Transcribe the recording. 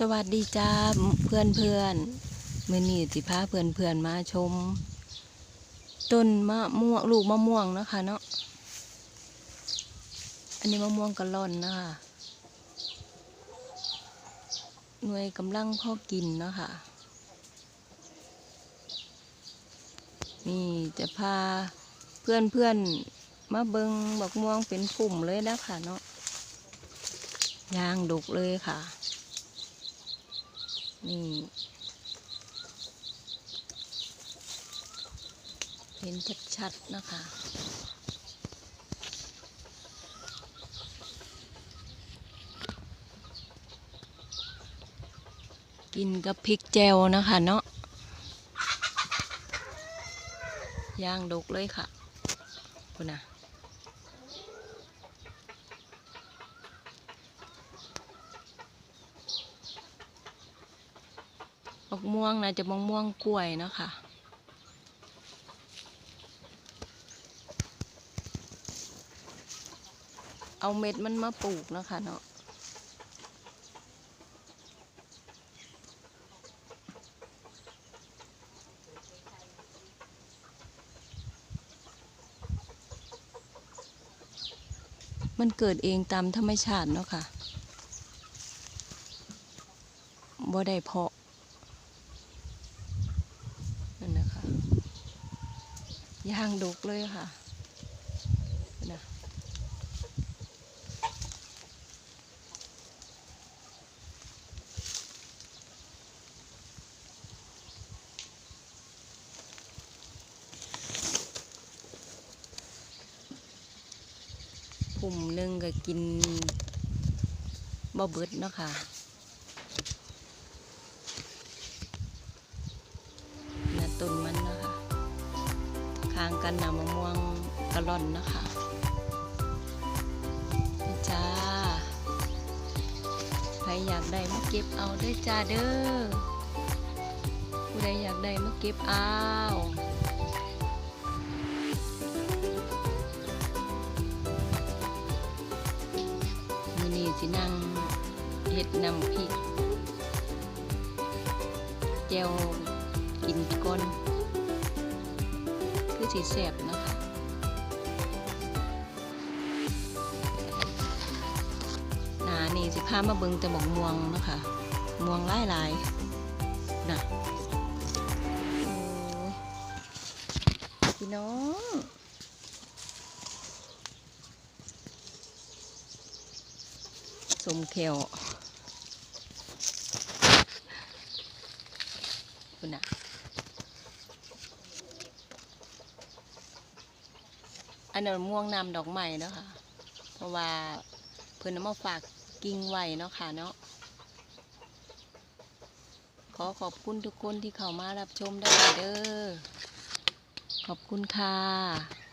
สวัสดีจ้าเพื่อนเพื่อนๆมื่อนี้สิพาเพื่อนเพื่อนมาชม ต้นมะม่วงลูกมะม่วงนะคะเนาะอันนี้มะม่วงกะล่อนนะคะหน่วยกำลังพ่อกินเนาะคะนี่จะพาเพื่อนเพื่อนมาเบิงบักม่วงเป็นกลุ่มเลยนะคะเนาะยางดกเลยค่ะ นี่ เห็นชัดๆนะคะ กินกับพริกแจวนะคะเนาะย่างดกเลยค่ะคุณนะ มะม่วงนะจะมะม่วงกล้วยเนาะคะเอาเม็ดมันมาปลูกเนาะคะเนาะมันเกิดเองตามธรรมชาติเนาะค่ะบ่ได้เพาะนั่นนะคะ ย่างดกเลยค่ะนะุ่มหนึ่งก็กินบ่เบิดเนาะค่ะ ข้างกันนำมะม่วงกะล่อนนะคะนี่จ้า ใครอยากได้มาเก็บเอาเด้อจ้าเด้อ ผู้ใดอยากได้มาเก็บเอามือนี้สินั่งเห็ดนำพริกแจวกินก้น คือสีแสบนะคะหนานี่สิพามาเบิงแต่บอกม่วงนะคะม่วงหลายลายๆนะพี่น้องสมเขียวคุณน่ะ อันนั้นม่วงนำดอกใหม่เนาะค่ะ เพราะว่าเพิ่นเอามาฝากกิ่งไว้เนาะค่ะเนาะ ขอขอบคุณทุกคนที่เข้ามารับชมได้เด้อ ขอบคุณค่ะ